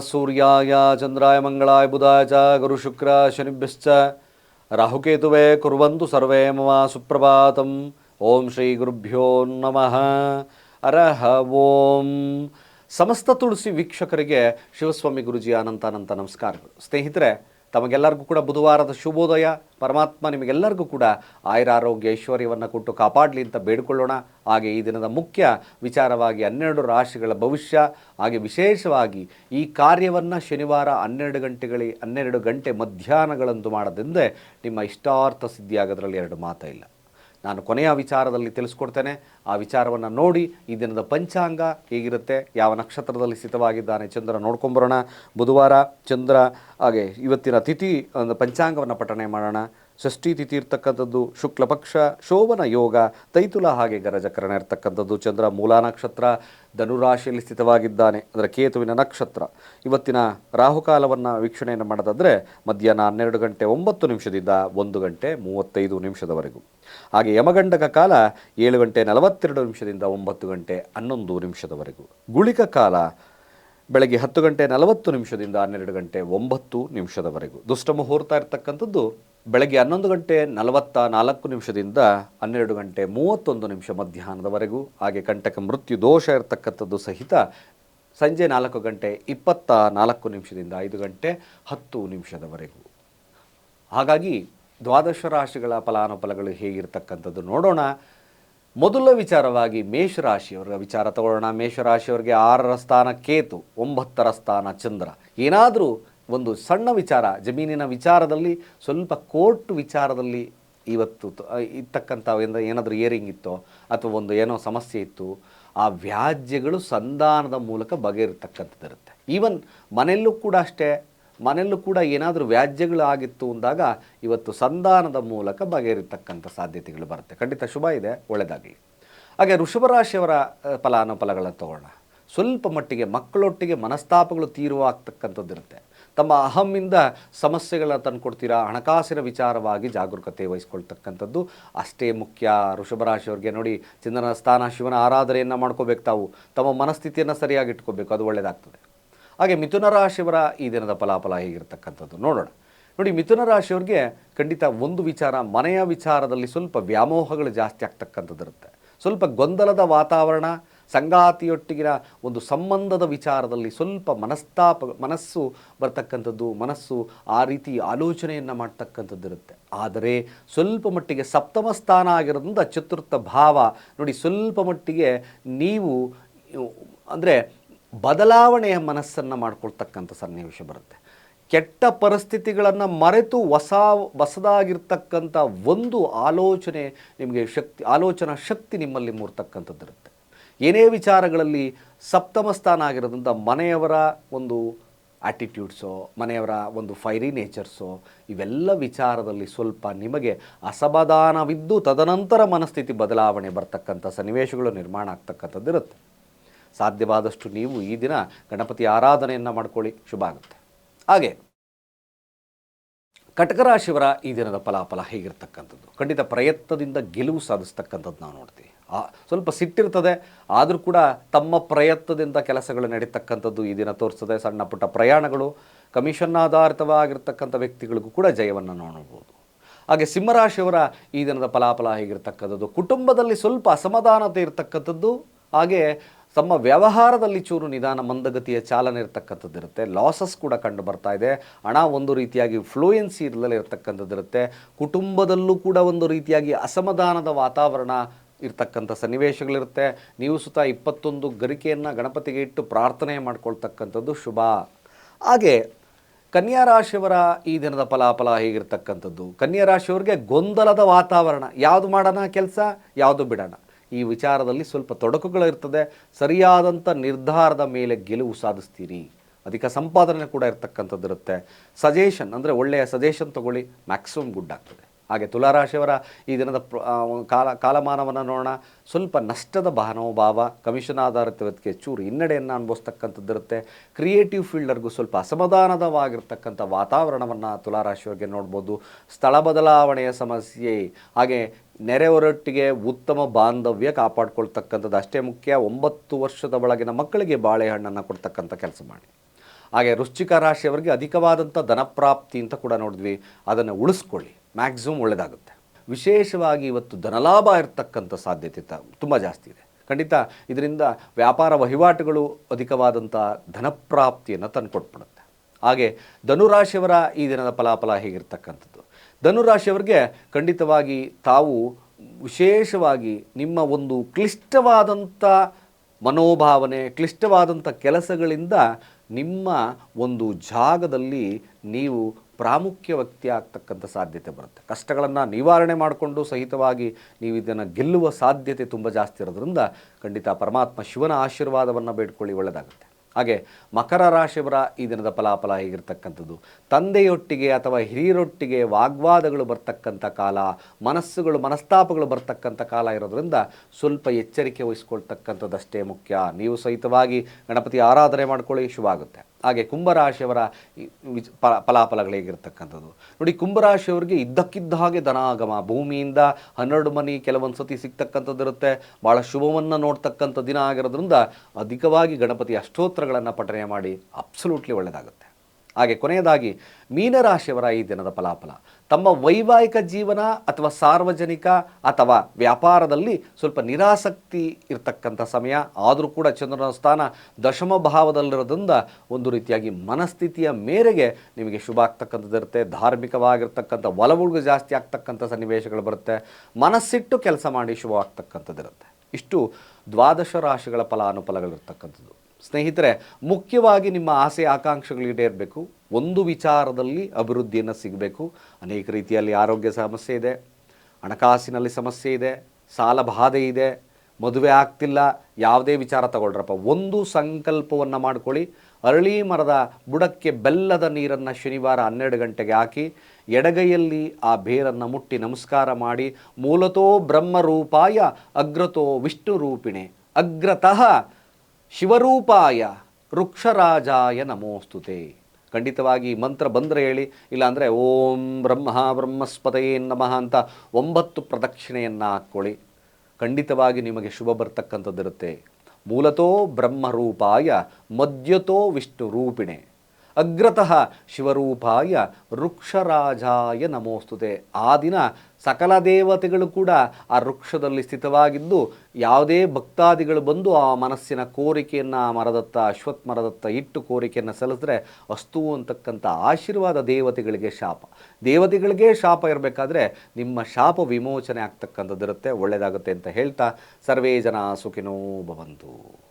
ಸೂರ್ಯಾಯ, ಚಂದ್ರಾಯ, ಮಂಗಳಾಯ, ಬುಧಾಯ ಚ, ಗುರು ಶುಕ್ರ, ಶನಿಭ್ಯಶ್ಚ. ರಾಹುಕೇತುವೆ ಕುರುವಂತು ಸರ್ವೇ ಮಮ ಸುಪ್ರಭಾತಂ. ಓಂ ಶ್ರೀ ಗುರುಭ್ಯೋ ನಮಃ. ಅರಹ ಓಂ. ಸಮಸ್ತ ತುಳಸಿ ವೀಕ್ಷಕರಿಗೆ ಶಿವಸ್ವಾಮಿ ಗುರುಜಿ ಅನಂತ ಅನಂತ ನಮಸ್ಕಾರಗಳು. ಸ್ನೇಹಿತರೆ ತಮಗೆಲ್ಲರಿಗೂ ಕೂಡ ಬುಧವಾರದ ಶುಭೋದಯ. ಪರಮಾತ್ಮ ನಿಮಗೆಲ್ಲರಿಗೂ ಕೂಡ ಆಯುರಾರೋಗ್ಯ ಐಶ್ವರ್ಯವನ್ನು ಕೊಟ್ಟು ಕಾಪಾಡಲಿ ಅಂತ ಬೇಡಿಕೊಳ್ಳೋಣ. ಹಾಗೆ ಈ ದಿನದ ಮುಖ್ಯ ವಿಚಾರವಾಗಿ ಹನ್ನೆರಡು ರಾಶಿಗಳ ಭವಿಷ್ಯ, ಹಾಗೆ ವಿಶೇಷವಾಗಿ ಈ ಕಾರ್ಯವನ್ನು ಶನಿವಾರ ಹನ್ನೆರಡು ಗಂಟೆಗಳಿಗೆ ಹನ್ನೆರಡು ಗಂಟೆ ಮಧ್ಯಾಹ್ನಗಳಂದು ಮಾಡದೆಂದೇ ನಿಮ್ಮ ಇಷ್ಟಾರ್ಥ ಸಿದ್ಧಿಯಾಗೋದ್ರಲ್ಲಿ ಎರಡು ಮಾತ ಇಲ್ಲ. ನಾನು ಕೊನೆಯ ವಿಚಾರದಲ್ಲಿ ತಿಳಿಸ್ಕೊಡ್ತೇನೆ. ಆ ವಿಚಾರವನ್ನು ನೋಡಿ ಈ ದಿನದ ಪಂಚಾಂಗ ಹೇಗಿರುತ್ತೆ, ಯಾವ ನಕ್ಷತ್ರದಲ್ಲಿ ಸ್ಥಿತವಾಗಿದ್ದಾನೆ ಚಂದ್ರ ನೋಡ್ಕೊಂಬರೋಣ. ಬುಧವಾರ ಚಂದ್ರ, ಹಾಗೆ ಇವತ್ತಿನ ತಿಥಿ, ಒಂದು ಪಂಚಾಂಗವನ್ನು ಪಠಣೆ ಮಾಡೋಣ. ಷಷ್ಠಿ ತಿಥಿ ಇರ್ತಕ್ಕಂಥದ್ದು ಶುಕ್ಲ ಪಕ್ಷ ಶೋಭನ ಯೋಗ, ತೈತುಲ ಹಾಗೆ ಗರಜಕರಣ ಇರ್ತಕ್ಕಂಥದ್ದು ಚಂದ್ರ ಮೂಲ ನಕ್ಷತ್ರ ಧನುರಾಶಿಯಲ್ಲಿ ಸ್ಥಿತವಾಗಿದ್ದಾನೆ, ಅಂದರೆ ಕೇತುವಿನ ನಕ್ಷತ್ರ. ಇವತ್ತಿನ ರಾಹುಕಾಲವನ್ನು ವೀಕ್ಷಣೆಯನ್ನು ಮಾಡೋದಾದರೆ ಮಧ್ಯಾಹ್ನ ಹನ್ನೆರಡು ಗಂಟೆ ಒಂಬತ್ತು ನಿಮಿಷದಿಂದ ಒಂದು ಗಂಟೆ ಮೂವತ್ತೈದು ನಿಮಿಷದವರೆಗೂ. ಹಾಗೆ ಯಮಗಂಡಕ ಕಾಲ ಏಳು ಗಂಟೆ ನಲವತ್ತೆರಡು ನಿಮಿಷದಿಂದ ಒಂಬತ್ತು ಗಂಟೆ ಹನ್ನೊಂದು ನಿಮಿಷದವರೆಗೂ. ಗುಳಿಕ ಕಾಲ ಬೆಳಗ್ಗೆ ಹತ್ತು ಗಂಟೆ ನಲವತ್ತು ನಿಮಿಷದಿಂದ ಹನ್ನೆರಡು ಗಂಟೆ ಒಂಬತ್ತು ನಿಮಿಷದವರೆಗೂ. ದುಷ್ಟ ಮುಹೂರ್ತ ಇರತಕ್ಕಂಥದ್ದು ಬೆಳಗ್ಗೆ ಹನ್ನೊಂದು ಗಂಟೆ ನಲವತ್ತ ನಾಲ್ಕು ನಿಮಿಷದಿಂದ ಹನ್ನೆರಡು ಗಂಟೆ ಮೂವತ್ತೊಂದು ನಿಮಿಷ ಮಧ್ಯಾಹ್ನದವರೆಗೂ, ಹಾಗೆ ಕಂಟಕ ಮೃತ್ಯು ದೋಷ ಇರತಕ್ಕಂಥದ್ದು ಸಹಿತ ಸಂಜೆ ನಾಲ್ಕು ಗಂಟೆ ಇಪ್ಪತ್ತ ನಾಲ್ಕು ನಿಮಿಷದಿಂದ ಐದು ಗಂಟೆ ಹತ್ತು ನಿಮಿಷದವರೆಗೂ. ಹಾಗಾಗಿ ದ್ವಾದಶ ರಾಶಿಗಳ ಫಲಾನುಫಲಗಳು ಹೇಗಿರ್ತಕ್ಕಂಥದ್ದು ನೋಡೋಣ. ಮೊದಲ ವಿಚಾರವಾಗಿ ಮೇಷರಾಶಿಯವರ ವಿಚಾರ ತಗೊಳ್ಳೋಣ. ಮೇಷರಾಶಿಯವರಿಗೆ ಆರರ ಸ್ಥಾನ ಕೇತು, ಒಂಬತ್ತರ ಸ್ಥಾನ ಚಂದ್ರ. ಏನಾದರೂ ಒಂದು ಸಣ್ಣ ವಿಚಾರ ಜಮೀನಿನ ವಿಚಾರದಲ್ಲಿ ಸ್ವಲ್ಪ ಕೋರ್ಟ್ ವಿಚಾರದಲ್ಲಿ ಇವತ್ತು ಇರ್ತಕ್ಕಂಥ ಏನಾದರೂ ಏರಿಂಗ್ ಇತ್ತೋ ಅಥವಾ ಒಂದು ಏನೋ ಸಮಸ್ಯೆ ಇತ್ತು ಆ ವ್ಯಾಜ್ಯಗಳು ಸಂಧಾನದ ಮೂಲಕ ಬಗೆಹರಿತಕ್ಕಂಥದ್ದಿರುತ್ತೆ ಈವನ್ ಮನೆಯಲ್ಲೂ ಕೂಡ ಅಷ್ಟೇ ಮನೆಯಲ್ಲೂ ಕೂಡ ಏನಾದರೂ ವ್ಯಾಜ್ಯಗಳು ಆಗಿತ್ತು ಅಂದಾಗ ಇವತ್ತು ಸಂಧಾನದ ಮೂಲಕ ಬಗೆಹರಿತಕ್ಕಂಥ ಸಾಧ್ಯತೆಗಳು ಬರುತ್ತೆ. ಖಂಡಿತ ಶುಭ ಇದೆ ಒಳ್ಳೆಯದಾಗಲಿ ಹಾಗೆ ವೃಷಭ ರಾಶಿಯವರ ಅಹ್, ಫಲಾನುಫಲಗಳನ್ನು ತಗೋಣ. ಸ್ವಲ್ಪ ಮಟ್ಟಿಗೆ ಮಕ್ಕಳೊಟ್ಟಿಗೆ ಮನಸ್ತಾಪಗಳು ತೀರುವ ಆಗ್ತಕ್ಕಂಥದ್ದು ಇರುತ್ತೆ. ತಮ್ಮ ಅಹಮ್ಮಿಂದ ಸಮಸ್ಯೆಗಳನ್ನ ತಂದುಕೊಡ್ತೀರಾ? ಹಣಕಾಸಿನ ವಿಚಾರವಾಗಿ ಜಾಗರೂಕತೆ ವಹಿಸ್ಕೊಳ್ತಕ್ಕಂಥದ್ದು ಅಷ್ಟೇ ಮುಖ್ಯ. ವೃಷಭರಾಶಿಯವ್ರಿಗೆ ನೋಡಿ, ಚಂದ್ರನ ಸ್ಥಾನ, ಶಿವನ ಆರಾಧನೆಯನ್ನು ಮಾಡ್ಕೋಬೇಕು ತಾವು. ತಮ್ಮ ಮನಸ್ಥಿತಿಯನ್ನು ಸರಿಯಾಗಿ ಇಟ್ಕೋಬೇಕು, ಅದು ಒಳ್ಳೆಯದಾಗ್ತದೆ ಹಾಗೆ ಮಿಥುನ ರಾಶಿಯವರ ಈ ದಿನದ ಫಲಾಫಲ ಹೇಗಿರ್ತಕ್ಕಂಥದ್ದು ನೋಡೋಣ. ನೋಡಿ, ಮಿಥುನ ರಾಶಿಯವ್ರಿಗೆ ಖಂಡಿತ ಒಂದು ವಿಚಾರ, ಮನೆಯ ವಿಚಾರದಲ್ಲಿ ಸ್ವಲ್ಪ ವ್ಯಾಮೋಹಗಳು ಜಾಸ್ತಿ ಆಗ್ತಕ್ಕಂಥದ್ದು ಇರುತ್ತೆ ಸ್ವಲ್ಪ ಗೊಂದಲದ ವಾತಾವರಣ ಸಂಗಾತಿಯೊಟ್ಟಿಗಿನ ಒಂದು ಸಂಬಂಧದ ವಿಚಾರದಲ್ಲಿ ಸ್ವಲ್ಪ ಮನಸ್ತಾಪ, ಮನಸ್ಸು ಬರ್ತಕ್ಕಂಥದ್ದು, ಮನಸ್ಸು ಆ ರೀತಿ ಆಲೋಚನೆಯನ್ನು ಮಾಡ್ತಕ್ಕಂಥದ್ದು ಇರುತ್ತೆ ಆದರೆ ಸ್ವಲ್ಪ ಮಟ್ಟಿಗೆ ಸಪ್ತಮ ಸ್ಥಾನ ಆಗಿರೋದ್ರಿಂದ ಚತುರ್ಥ ಭಾವ, ನೋಡಿ ಸ್ವಲ್ಪ ಮಟ್ಟಿಗೆ ನೀವು ಅಂದರೆ ಬದಲಾವಣೆಯ ಮನಸ್ಸನ್ನು ಮಾಡ್ಕೊಳ್ತಕ್ಕಂಥ ಸನ್ನಿವೇಶ ಬರುತ್ತೆ. ಕೆಟ್ಟ ಪರಿಸ್ಥಿತಿಗಳನ್ನು ಮರೆತು ಹೊಸ, ಹೊಸದಾಗಿರ್ತಕ್ಕಂಥ ಒಂದು ಆಲೋಚನೆ ನಿಮಗೆ ಶಕ್ತಿ, ಆಲೋಚನಾ ಶಕ್ತಿ ನಿಮ್ಮಲ್ಲಿ ಮೂಡ್ತಕ್ಕಂಥದ್ದು ಇರುತ್ತೆ ಏನೇ ವಿಚಾರಗಳಲ್ಲಿ ಸಪ್ತಮ ಸ್ಥಾನ ಆಗಿರೋದ್ರಿಂದ ಮನೆಯವರ ಒಂದು ಆ್ಯಟಿಟ್ಯೂಡ್ಸೋ ಮನೆಯವರ ಒಂದು ಫೈರಿ ನೇಚರ್ಸೋ ಇವೆಲ್ಲ ವಿಚಾರದಲ್ಲಿ ಸ್ವಲ್ಪ ನಿಮಗೆ ಅಸಮಾಧಾನವಿದ್ದು ತದನಂತರ ಮನಸ್ಥಿತಿ ಬದಲಾವಣೆ ಬರ್ತಕ್ಕಂಥ ಸನ್ನಿವೇಶಗಳು ನಿರ್ಮಾಣ ಆಗ್ತಕ್ಕಂಥದ್ದು ಇರುತ್ತೆ ಸಾಧ್ಯವಾದಷ್ಟು ನೀವು ಈ ದಿನ ಗಣಪತಿ ಆರಾಧನೆಯನ್ನು ಮಾಡ್ಕೊಳ್ಳಿ. ಶುಭ ಆಗುತ್ತೆ. ಹಾಗೆ ಕಟಕರಾಶಿಯವರ ಈ ದಿನದ ಫಲಾಫಲ ಹೇಗಿರ್ತಕ್ಕಂಥದ್ದು? ಖಂಡಿತ ಪ್ರಯತ್ನದಿಂದ ಗೆಲುವು ಸಾಧಿಸ್ತಕ್ಕಂಥದ್ದು ನಾವು ನೋಡ್ತೀವಿ. ಆ, ಸ್ವಲ್ಪ ಸಿಟ್ಟಿರ್ತದೆ, ಆದರೂ ಕೂಡ ತಮ್ಮ ಪ್ರಯತ್ನದಿಂದ ಕೆಲಸಗಳು ನಡೀತಕ್ಕಂಥದ್ದು ಈ ದಿನ ತೋರಿಸ್ತದೆ. ಸಣ್ಣ ಪುಟ್ಟ ಪ್ರಯಾಣಗಳು ಕಮಿಷನ್ ಆಧಾರಿತವಾಗಿರ್ತಕ್ಕಂಥ ವ್ಯಕ್ತಿಗಳಿಗೂ ಕೂಡ ಜಯವನ್ನು ನೋಡ್ಬೋದು. ಹಾಗೆ ಸಿಂಹರಾಶಿಯವರ ಈ ದಿನದ ಫಲಾಫಲ ಹೇಗಿರ್ತಕ್ಕಂಥದ್ದು? ಕುಟುಂಬದಲ್ಲಿ ಸ್ವಲ್ಪ ಅಸಮಾಧಾನತೆ ಇರತಕ್ಕಂಥದ್ದು, ಹಾಗೆ ತಮ್ಮ ವ್ಯವಹಾರದಲ್ಲಿ ಚೂರು ನಿಧಾನ ಮಂದಗತಿಯ ಚಾಲನೆ ಇರತಕ್ಕಂಥದ್ದಿರುತ್ತೆ ಲಾಸಸ್ ಕೂಡ ಕಂಡು ಬರ್ತಾ ಇದೆ. ಹಣ ಒಂದು ರೀತಿಯಾಗಿ ಫ್ಲೂಯೆನ್ಸಿ ಇರಲೇ ಇರತಕ್ಕಂಥದ್ದಿರುತ್ತೆ ಕುಟುಂಬದಲ್ಲೂ ಕೂಡ ಒಂದು ರೀತಿಯಾಗಿ ಅಸಮಾಧಾನದ ವಾತಾವರಣ ಇರ್ತಕ್ಕಂಥ ಸನ್ನಿವೇಶಗಳಿರುತ್ತೆ. ನೀವು ಸುತ ಇಪ್ಪತ್ತೊಂದು ಗರಿಕೆಯನ್ನು ಗಣಪತಿಗೆ ಇಟ್ಟು ಪ್ರಾರ್ಥನೆ ಮಾಡ್ಕೊಳ್ತಕ್ಕಂಥದ್ದು ಶುಭ. ಹಾಗೆ ಕನ್ಯಾ ರಾಶಿಯವರ ಈ ದಿನದ ಫಲಾಫಲ ಹೇಗಿರ್ತಕ್ಕಂಥದ್ದು? ಕನ್ಯಾ ರಾಶಿಯವರಿಗೆ ಗೊಂದಲದ ವಾತಾವರಣ. ಯಾವುದು ಮಾಡೋಣ ಕೆಲಸ? ಯಾವುದು ಬಿಡೋಣ? ಈ ವಿಚಾರದಲ್ಲಿ ಸ್ವಲ್ಪ ತೊಡಕುಗಳಿರ್ತದೆ. ಸರಿಯಾದಂಥ ನಿರ್ಧಾರದ ಮೇಲೆ ಗೆಲುವು ಸಾಧಿಸ್ತೀರಿ. ಅಧಿಕ ಸಂಪಾದನೆ ಕೂಡ ಇರತಕ್ಕಂಥದ್ದಿರುತ್ತೆ. ಸಜೆಷನ್ ಅಂದರೆ ಒಳ್ಳೆಯ ಸಜೆಷನ್ ತಗೊಳ್ಳಿ ಮ್ಯಾಕ್ಸಿಮಮ್ ಗುಡ್ ಆಗ್ತದೆ. ಹಾಗೆ ತುಲಾರಾಶಿಯವರ ಈ ದಿನದ ಕಾಲ, ಕಾಲಮಾನವನ್ನು ನೋಡೋಣ. ಸ್ವಲ್ಪ ನಷ್ಟದ ಭಾನೋಭಾವ ಕಮಿಷನ್ ಆಧಾರಿತ ವ್ಯಕ್ತಿಗೆ ಚೂರು ಹಿನ್ನಡೆಯನ್ನು ಅನುಭವಿಸ್ತಕ್ಕಂಥದ್ದಿರುತ್ತೆ. ಕ್ರಿಯೇಟಿವ್ ಫೀಲ್ಡರ್ಗೂ ಸ್ವಲ್ಪ ಅಸಮಾಧಾನದವಾಗಿರ್ತಕ್ಕಂಥ ವಾತಾವರಣವನ್ನು ತುಲಾರಾಶಿಯವರಿಗೆ ನೋಡ್ಬೋದು. ಸ್ಥಳ ಬದಲಾವಣೆಯ ಸಮಸ್ಯೆ, ಹಾಗೆ ನೆರೆಹೊರಟ್ಟಿಗೆ ಉತ್ತಮ ಬಾಂಧವ್ಯ ಕಾಪಾಡ್ಕೊಳ್ತಕ್ಕಂಥದ್ದು ಅಷ್ಟೇ ಮುಖ್ಯ. ಒಂಬತ್ತು ವರ್ಷದ ಒಳಗಿನ ಮಕ್ಕಳಿಗೆ ಬಾಳೆಹಣ್ಣನ್ನು ಕೊಡ್ತಕ್ಕಂಥ ಕೆಲಸ ಮಾಡಿ. ಹಾಗೆ ವೃಶ್ಚಿಕ ರಾಶಿಯವರಿಗೆ ಅಧಿಕವಾದಂಥ ಧನಪ್ರಾಪ್ತಿ ಅಂತ ಕೂಡ ನೋಡಿದ್ವಿ. ಅದನ್ನು ಉಳಿಸ್ಕೊಳ್ಳಿ. ಮ್ಯಾಕ್ಸಿಮಮ್ ಒಳ್ಳೆಯದಾಗುತ್ತೆ ವಿಶೇಷವಾಗಿ ಇವತ್ತು ಧನಲಾಭ ಇರತಕ್ಕಂಥ ಸಾಧ್ಯತೆ ತುಂಬ ಜಾಸ್ತಿ ಇದೆ. ಖಂಡಿತ ಇದರಿಂದ ವ್ಯಾಪಾರ ವಹಿವಾಟುಗಳು ಅಧಿಕವಾದಂಥ ಧನಪ್ರಾಪ್ತಿಯನ್ನು ತಂದುಕೊಟ್ಬಿಡುತ್ತೆ. ಹಾಗೆ ಧನುರಾಶಿಯವರ ಈ ದಿನದ ಫಲಾಫಲ ಹೇಗಿರ್ತಕ್ಕಂಥದ್ದು? ಧನುರಾಶಿಯವರಿಗೆ ಖಂಡಿತವಾಗಿ ತಾವು ವಿಶೇಷವಾಗಿ ನಿಮ್ಮ ಒಂದು ಕ್ಲಿಷ್ಟವಾದಂಥ ಮನೋಭಾವನೆ, ಕ್ಲಿಷ್ಟವಾದಂಥ ಕೆಲಸಗಳಿಂದ ನಿಮ್ಮ ಒಂದು ಜಾಗದಲ್ಲಿ ನೀವು ಪ್ರಾಮುಖ್ಯ ವ್ಯಕ್ತಿ ಆಗ್ತಕ್ಕಂಥ ಸಾಧ್ಯತೆ ಬರುತ್ತೆ. ಕಷ್ಟಗಳನ್ನು ನಿವಾರಣೆ ಮಾಡಿಕೊಂಡು ಸಹಿತವಾಗಿ ನೀವು ಇದನ್ನು ಗೆಲ್ಲುವ ಸಾಧ್ಯತೆ ತುಂಬ ಜಾಸ್ತಿ ಇರೋದ್ರಿಂದ ಖಂಡಿತ ಪರಮಾತ್ಮ ಶಿವನ ಆಶೀರ್ವಾದವನ್ನು ಬೇಡ್ಕೊಳ್ಳಿ ಒಳ್ಳೆಯದಾಗುತ್ತೆ ಹಾಗೆ ಮಕರ ರಾಶಿಯವರ ಈ ದಿನದ ಫಲಾಫಲ ಹೇಗಿರ್ತಕ್ಕಂಥದ್ದು? ತಂದೆಯೊಟ್ಟಿಗೆ ಅಥವಾ ಹಿರಿಯರೊಟ್ಟಿಗೆ ವಾಗ್ವಾದಗಳು ಬರ್ತಕ್ಕಂಥ ಕಾಲ, ಮನಸ್ಸುಗಳು, ಮನಸ್ತಾಪಗಳು ಬರ್ತಕ್ಕಂಥ ಕಾಲ ಇರೋದ್ರಿಂದ ಸ್ವಲ್ಪ ಎಚ್ಚರಿಕೆ ವಹಿಸ್ಕೊಳ್ತಕ್ಕಂಥದ್ದಷ್ಟೇ ಮುಖ್ಯ. ನೀವು ಸಹಿತವಾಗಿ ಗಣಪತಿ ಆರಾಧನೆ ಮಾಡ್ಕೊಳ್ಳಿ, ಶುಭ ಆಗುತ್ತೆ. ಹಾಗೆ ಕುಂಭರಾಶಿಯವರ ಫಲಾಫಲಗಳು ಹೇಗಿರ್ತಕ್ಕಂಥದ್ದು ನೋಡಿ ಕುಂಭರಾಶಿಯವರಿಗೆ ಇದ್ದಕ್ಕಿದ್ದ ಹಾಗೆ ಧನಾಗಮ, ಭೂಮಿಯಿಂದ ಹನ್ನೆರಡು ಮನಿ ಕೆಲವೊಂದು ಸತಿ ಸಿಗ್ತಕ್ಕಂಥದ್ದು ಇರುತ್ತೆ ಭಾಳ ಶುಭವನ್ನು ನೋಡ್ತಕ್ಕಂಥ ದಿನ ಆಗಿರೋದ್ರಿಂದ ಅಧಿಕವಾಗಿ ಗಣಪತಿ ಅಷ್ಟೋತ್ತರಗಳನ್ನು ಪಠನೆ ಮಾಡಿ ಅಬ್ಸಲ್ಯೂಟ್ಲಿ ಒಳ್ಳೆಯದಾಗುತ್ತೆ ಹಾಗೆ ಕೊನೆಯದಾಗಿ ಮೀನರಾಶಿಯವರ ಈ ದಿನದ ಫಲಾಫಲ. ತಮ್ಮ ವೈವಾಹಿಕ ಜೀವನ ಅಥವಾ ಸಾರ್ವಜನಿಕ ಅಥವಾ ವ್ಯಾಪಾರದಲ್ಲಿ ಸ್ವಲ್ಪ ನಿರಾಸಕ್ತಿ ಇರತಕ್ಕಂಥ ಸಮಯ, ಆದರೂ ಕೂಡ ಚಂದ್ರನ ಸ್ಥಾನ ದಶಮ ಭಾವದಲ್ಲಿರೋದ್ರಿಂದ ಒಂದು ರೀತಿಯಾಗಿ ಮನಸ್ಥಿತಿಯ ಮೇರೆಗೆ ನಿಮಗೆ ಶುಭ ಆಗ್ತಕ್ಕಂಥದ್ದು ಇರುತ್ತೆ. ಧಾರ್ಮಿಕವಾಗಿರ್ತಕ್ಕಂಥ ಒಲವುಳುಗು ಜಾಸ್ತಿ ಆಗ್ತಕ್ಕಂಥ ಸನ್ನಿವೇಶಗಳು ಬರುತ್ತೆ. ಮನಸ್ಸಿಟ್ಟು ಕೆಲಸ ಮಾಡಿ ಶುಭ ಆಗ್ತಕ್ಕಂಥದ್ದಿರುತ್ತೆ ಇಷ್ಟು ದ್ವಾದಶ ರಾಶಿಗಳ ಫಲಾನುಫಲಗಳಿರ್ತಕ್ಕಂಥದ್ದು. ಸ್ನೇಹಿತರೆ, ಮುಖ್ಯವಾಗಿ ನಿಮ್ಮ ಆಸೆ ಆಕಾಂಕ್ಷೆಗಳು ಈಡೇರಬೇಕು. ಒಂದು ವಿಚಾರದಲ್ಲಿ ಅಭಿವೃದ್ಧಿಯನ್ನು ಸಿಗಬೇಕು. ಅನೇಕ ರೀತಿಯಲ್ಲಿ ಆರೋಗ್ಯ ಸಮಸ್ಯೆ ಇದೆ, ಹಣಕಾಸಿನಲ್ಲಿ ಸಮಸ್ಯೆ ಇದೆ, ಸಾಲ ಬಾಧೆ ಇದೆ, ಮದುವೆ ಆಗ್ತಿಲ್ಲ, ಯಾವುದೇ ವಿಚಾರ ತಗೊಳ್ರಪ್ಪ. ಒಂದು ಸಂಕಲ್ಪವನ್ನು ಮಾಡ್ಕೊಳ್ಳಿ. ಅರಳಿ ಮರದ ಬುಡಕ್ಕೆ ಬೆಲ್ಲದ ನೀರನ್ನು ಶನಿವಾರ ಹನ್ನೆರಡು ಗಂಟೆಗೆ ಹಾಕಿ, ಎಡಗೈಯಲ್ಲಿ ಆ ಬೇರನ್ನು ಮುಟ್ಟಿ ನಮಸ್ಕಾರ ಮಾಡಿ, ಮೂಲತೋ ಬ್ರಹ್ಮರೂಪಾಯ ಅಗ್ರತೋ ವಿಷ್ಣು ರೂಪಿಣೆ ಅಗ್ರತಃ ಶಿವರೂಪಾಯ ವೃಕ್ಷರಾಜಾಯ ನಮೋಸ್ತುತೆ. ಖಂಡಿತವಾಗಿ ಮಂತ್ರ ಬಂದರೆ ಹೇಳಿ, ಇಲ್ಲಾಂದರೆ ಓಂ ಬ್ರಹ್ಮ ಬ್ರಹ್ಮಸ್ಪತಯೇ ನಮಃ ಅಂತ ಒಂಬತ್ತು ಪ್ರದಕ್ಷಿಣೆಯನ್ನು ಹಾಕ್ಕೊಳ್ಳಿ. ಖಂಡಿತವಾಗಿ ನಿಮಗೆ ಶುಭ ಬರ್ತಕ್ಕಂಥದ್ದಿರುತ್ತೆ. ಮೂಲತೋ ಬ್ರಹ್ಮರೂಪಾಯ ಮದ್ಯತೋ ವಿಷ್ಣು ರೂಪಿಣೆ ಅಗ್ರತಃ ಶಿವರೂಪಾಯ ವೃಕ್ಷರಾಜಾಯ ನಮೋಸ್ತುತೆ. ಆ ದಿನ ಸಕಲ ದೇವತೆಗಳು ಕೂಡ ಆ ವೃಕ್ಷದಲ್ಲಿ ಸ್ಥಿತವಾಗಿದ್ದು ಯಾವುದೇ ಭಕ್ತಾದಿಗಳು ಬಂದು ಆ ಮನಸ್ಸಿನ ಕೋರಿಕೆಯನ್ನು ಮರದತ್ತ ಅಶ್ವತ್ ಮರದತ್ತ ಇಟ್ಟು ಕೋರಿಕೆಯನ್ನು ಸಲ್ಲಿಸಿದ್ರೆ ಅಸ್ತು ಅಂತಕ್ಕಂಥ ಆಶೀರ್ವಾದ ದೇವತೆಗಳಿಗೆ ಶಾಪ. ದೇವತೆಗಳಿಗೆ ಶಾಪ ಇರಬೇಕಾದ್ರೆ ನಿಮ್ಮ ಶಾಪ ವಿಮೋಚನೆ ಆಗ್ತಕ್ಕಂಥದ್ದಿರುತ್ತೆ ಒಳ್ಳೆಯದಾಗುತ್ತೆ ಅಂತ ಹೇಳ್ತಾ ಸರ್ವೇ ಜನ ಸುಖಿನೋ ಭವಂತು.